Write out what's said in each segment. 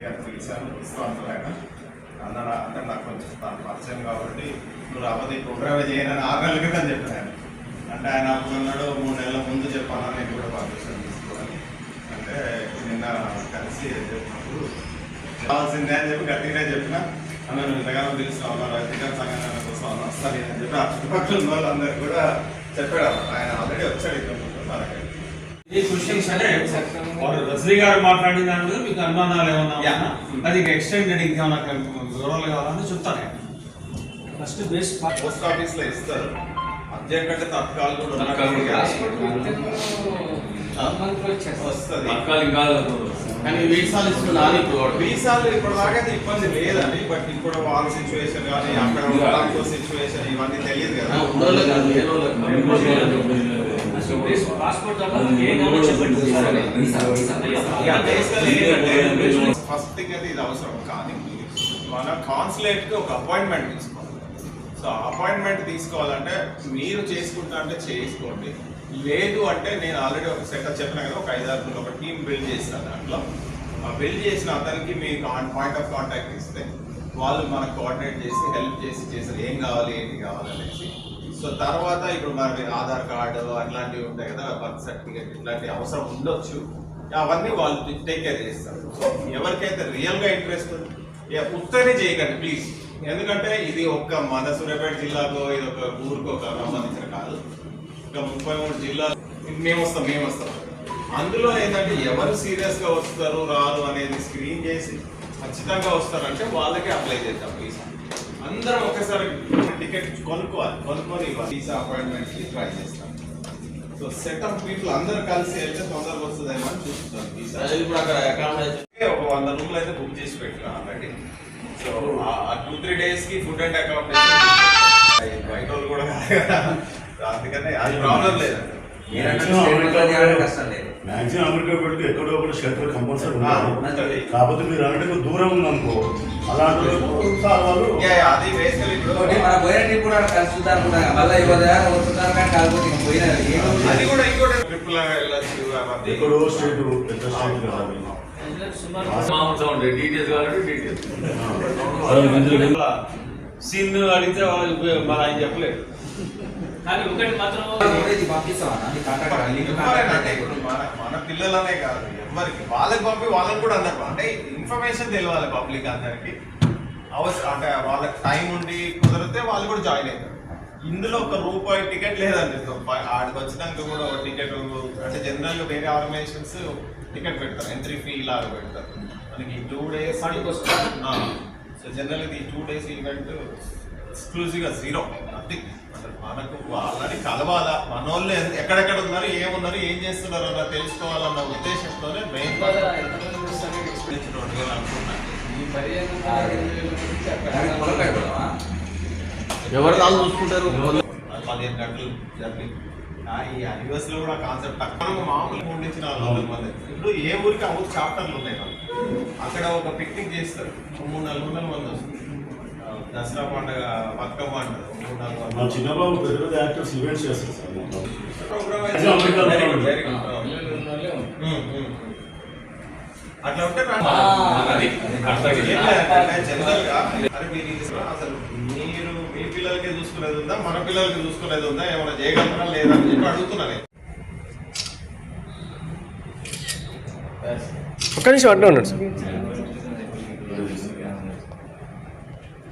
గారు పిలిచాను ఇస్తూ అన్నాడు అంటే నాకు కొంచెం తను పరిచయం కాబట్టి నువ్వు రాబోతే ఈ చేయనని ఆరు నెలల క్రితం చెప్పాను అంటే ఆయన అప్పుడు అన్నాడు మూడు నెలల ముందు చెప్పాను నేను కూడా పర్మిషన్ తీసుకోవాలి అంటే నిన్న కలిసి చెప్పినప్పుడు కావాల్సిందే అని చెప్పి గట్టిగానే చెప్పిన అన్న నువ్వు ఇంతగానో తెలుసు ఉన్నారు అధికార సంఘటన కోసం వస్తాను అని చెప్పి ఆ చుట్టుపక్కల ఉన్న కూడా చెప్పాడు. ఆయన ఆల్రెడీ వచ్చాడు ఇక్కడ ఈ క్వశ్చన్స్ అంటే రజనీ గారు మాట్లాడిన దాని మీద మీకు అనుమానాలు ఏమన్నా? అది ఎక్స్టెండెడ్ ఇంకేమన్నా వివరాలు కావాలని చెప్తాను. ఫస్ట్ బేస్ పోస్ట్ ఆఫీస్లో ఇస్తారు. అర్జెంట్ అంటే తత్కాలు కూడా వస్తుంది. కానీ వీసాలు ఇస్తున్నారు ఇప్పుడు. వీసాలు ఇప్పుడు దాకా ఇబ్బంది లేదండి బట్ ఇప్పుడు వాళ్ళ సిచ్యువేషన్ కానీ అక్కడ సిచ్యువేషన్ ఇవన్నీ తెలియదు కదా. ఫస్ట్ థింగ్ అయితే ఇది అవసరం కానీ మన కాన్సులేట్కి ఒక అపాయింట్మెంట్ తీసుకోవాలి. సో అపాయింట్మెంట్ తీసుకోవాలంటే మీరు చేసుకుంటా అంటే చేసుకోండి. లేదు అంటే నేను ఆల్రెడీ ఒక సెటప్ చెప్పిన కదా ఒక ఐదారు ఒక టీం బిల్డ్ చేసిన దాంట్లో. ఆ బిల్డ్ చేసిన అతనికి మీ పాయింట్ ఆఫ్ కాంటాక్ట్ ఇస్తే వాళ్ళు మనకు కోఆర్డినేట్ చేసి హెల్ప్ చేసి చేసారు ఏం కావాలి ఏంటి కావాలి అనేసి. సో తర్వాత ఇప్పుడు మరి ఆధార్ కార్డు అట్లాంటివి ఉంటాయి కదా బర్త్ సర్టిఫికేట్ ఇట్లాంటి అవసరం ఉండొచ్చు. అవన్నీ వాళ్ళు టేక్ కేర్ చేస్తారు. సో ఎవరికైతే రియల్గా ఇంట్రెస్ట్ ఉత్తరే చేయకండి ప్లీజ్ ఎందుకంటే ఇది ఒక్క మన సూర్యాపేట జిల్లాకో ఇది ఒక ఊరికో ఒక సంబంధించిన కాదు. ఒక ముప్పై మూడు జిల్లా మేము వస్తాం మేము వస్తాం. అందులో ఏంటంటే ఎవరు సీరియస్గా వస్తారు రారు అనేది స్క్రీన్ చేసి ఖచ్చితంగా వస్తారంటే వాళ్ళకే అప్లై చేద్దాం ప్లీజ్ అందరం ఒకసారి టికెట్ కొనుక్కోవాలి కొనుక్కొని వీసా అపాయింట్మెంట్కి ట్రై చేస్తాం. సో సెట్ ఆఫ్ పీపుల్ అందరూ కలిసి వెళ్తే తొందరగా వస్తుందేమో అని చూస్తున్నాం వీసా అది ఇప్పుడు అక్కడ ఒక వంద రూమ్లు అయితే బుక్ చేసి పెట్టినా ఆల్రెడీ సో ఆ టూ త్రీ డేస్కి ఫుడ్ అండ్ అకామిడేషన్ బయట వాళ్ళు కూడా కాదు కదా. అందుకనే అది ప్రాబ్లం లేదండి మాక్సిమం అమెరికా పెడితే ఎక్కడో ఒకటి షెల్టర్ కంపల్సరీ ఉంటుంది. కాకపోతే మీరు అన్నట్టు దూరం ఉందనుకో అలాంటి వాళ్ళు ఎక్కడో స్టేట్ పెద్ద స్టేట్ డీటెయిల్స్ సీన్ అడిగితే వాళ్ళకి మన ఆయన చెప్పలేదు కానీ ఒకటి మాత్రం మన మన పిల్లలనే కాదు ఎవరికి వాళ్ళకి పంపి వాళ్ళకి కూడా అందరు అంటే ఇన్ఫర్మేషన్ తెలియాలి పబ్లిక్ అందరికి. అవసరం అంటే వాళ్ళకి టైం ఉండి కుదిరితే వాళ్ళు కూడా జాయిన్ అవుతారు. ఇందులో ఒక రూపాయి టికెట్ లేదండి. ఆడికి వచ్చినాక కూడా ఒక టికెట్ అంటే జనరల్గా వేరే ఆర్గనైజేషన్స్ టికెట్ పెడతారు. ఎంట్రీ ఫీ లాగా పెడతారు. మనకి టూ డేస్ సో జనరల్ ఈ టూ డేస్ ఈవెంట్ ఎక్స్క్లూజివ్గా జీరో నథింగ్ అంటే మనకు వాళ్ళని కలవాలా? మనోళ్ళు ఎక్కడెక్కడ ఉన్నారు ఏమున్నారు ఏం చేస్తున్నారు అన్న తెలుసుకోవాలన్న ఉద్దేశంతోనే మెయిన్ ఎవరు వాళ్ళు చూసుకుంటారు? పదిహేను గంటలు జర్నీ. ఈ యూఎస్లో కూడా కాన్సెప్ట్ తక్కువ. మామూలు పండించిన వాళ్ళు మంది ఇప్పుడు ఏ ఊరికి ఆ ఊరు చాప్టర్లు ఉన్నాయి. అక్కడ ఒక పిక్నిక్ చేస్తారు. మూడు నాలుగు వందల మంది వస్తారు. ఆ, దసరా పండుగ బతుకమ్మ అంటారు. మా చిన్నబాబు పెద్ద పెద్ద యాక్టర్స్ ఈవెంట్స్ చేస్తారు సార్. అట్లా ఉంటే మీరు ఇది అసలు మీరు మీ పిల్లలకి చూసుకునేది ఉందా? మన పిల్లలకి చూసుకునేది ఉందా? ఏమైనా చేయగలరా? లేదా? అని చెప్పి అడుగుతున్నా నేను. ఒక్క నిమిషం అడ్డా ఉన్నాడు సార్ ఇది యూట్యూబ్ ఛానల్ వస్తుంది ఆ, మా దాంట్లో కూడా పెట్టుకుంటామండి ఓకే జై మున్నూరు కాపు. జై మున్నూరు కాపు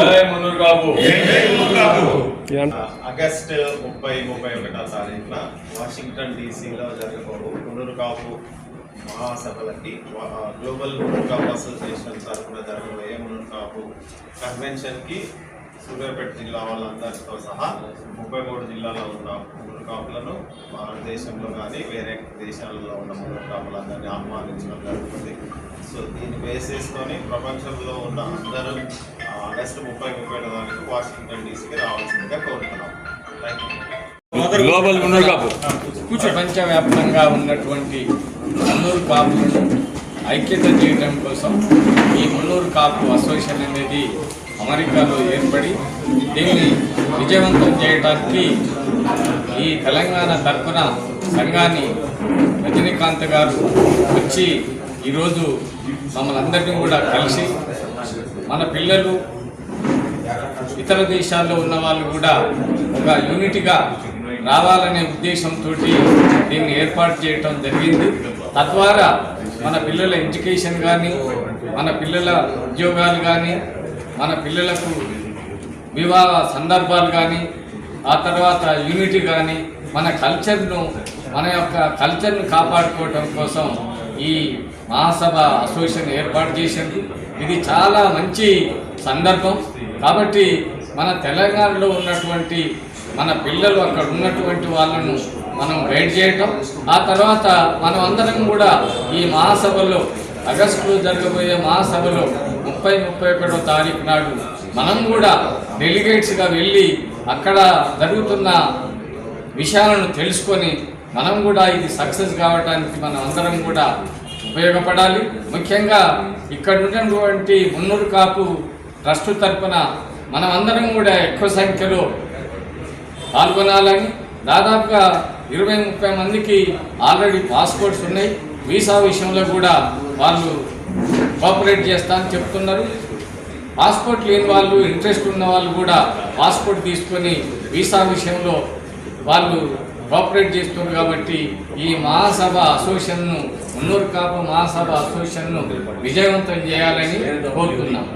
జై మున్నూరు కాపు. ఇదంతా ఆగస్ట్ ముప్పై ముప్పై ఒకటో తారీఖున వాషింగ్టన్ డీసీలో జరగబోవు పునరు కాపు మహాసభలకి గ్లోబల్ మునూరు కాపు అసోసియేషన్ తరఫున జరగబోయే మునూరు కాపు కన్వెన్షన్కి సూర్యాపేట జిల్లా వాళ్ళందరితో సహా ముప్పై మూడు జిల్లాలో ఉన్న మునూరు కాపులను భారతదేశంలో కానీ వేరే దేశాలలో ఉన్న మునూరు కాపులందరినీ ఆహ్వానించడం జరుగుతుంది. సో దీన్ని బేస్ చేసుకొని ప్రపంచంలో ఉన్న అందరూ ఆగస్టు ముప్పై ముప్పై దానికి వాషింగ్టన్ డీసీకి రావాల్సిందిగా కోరుతున్నాం. థ్యాంక్ యూ గ్లోబల్ ప్రపంచవ్యాప్తంగా ఉన్నటువంటి మున్నూరు కాపులను ఐక్యత చేయడం కోసం ఈ మున్నూరు కాపు అసోసియేషన్ అనేది అమెరికాలో ఏర్పడి దీన్ని విజయవంతం చేయడానికి ఈ తెలంగాణ తరఫున సంఘాన్ని రజనీకాంత్ గారు వచ్చి ఈరోజు మమ్మల్ని కూడా కలిసి మన పిల్లలు ఇతర దేశాల్లో ఉన్న వాళ్ళు కూడా ఒక యూనిట్గా రావాలనే ఉద్దేశంతో దీన్ని ఏర్పాటు చేయటం జరిగింది. తద్వారా మన పిల్లల ఎడ్యుకేషన్ కానీ మన పిల్లల ఉద్యోగాలు కానీ మన పిల్లలకు వివాహ సందర్భాలు కానీ ఆ తర్వాత యూనిటీ కానీ మన కల్చర్ను మన యొక్క కల్చర్ను కాపాడుకోవటం కోసం ఈ మహాసభ అసోసియేషన్ ఏర్పాటు చేసింది. ఇది చాలా మంచి సందర్భం. కాబట్టి మన తెలంగాణలో ఉన్నటువంటి మన పిల్లలు అక్కడ ఉన్నటువంటి వాళ్ళను మనం గైడ్ చేయటం. ఆ తర్వాత మనం అందరం కూడా ఈ మహాసభలో ఆగస్టులో జరగబోయే మహాసభలో ముప్పై ముప్పై ఒకటో తారీఖు నాడు మనం కూడా డెలిగేట్స్గా వెళ్ళి అక్కడ జరుగుతున్న విషయాలను తెలుసుకొని మనం కూడా ఇది సక్సెస్ కావడానికి మనం అందరం కూడా ఉపయోగపడాలి. ముఖ్యంగా ఇక్కడ ఉన్నటువంటి మున్నూరు కాపు ట్రస్ట్ తరపున మనం అందరం కూడా ఎక్కువ సంఖ్యలో పాల్గొనాలని దాదాపుగా ఇరవై ముప్పై మందికి ఆల్రెడీ పాస్పోర్ట్స్ ఉన్నాయి. వీసా విషయంలో కూడా వాళ్ళు కోఆపరేట్ చేస్తా అని చెప్తున్నారు. పాస్పోర్ట్ లేని వాళ్ళు ఇంట్రెస్ట్ ఉన్న వాళ్ళు కూడా పాస్పోర్ట్ తీసుకొని వీసా విషయంలో వాళ్ళు కోఆపరేట్ చేస్తున్నారు కాబట్టి ఈ మహాసభ అసోసియేషన్ను మున్నూరు కాపు మహాసభ అసోసియేషన్ను విజయవంతం చేయాలని కోరుతున్నాం.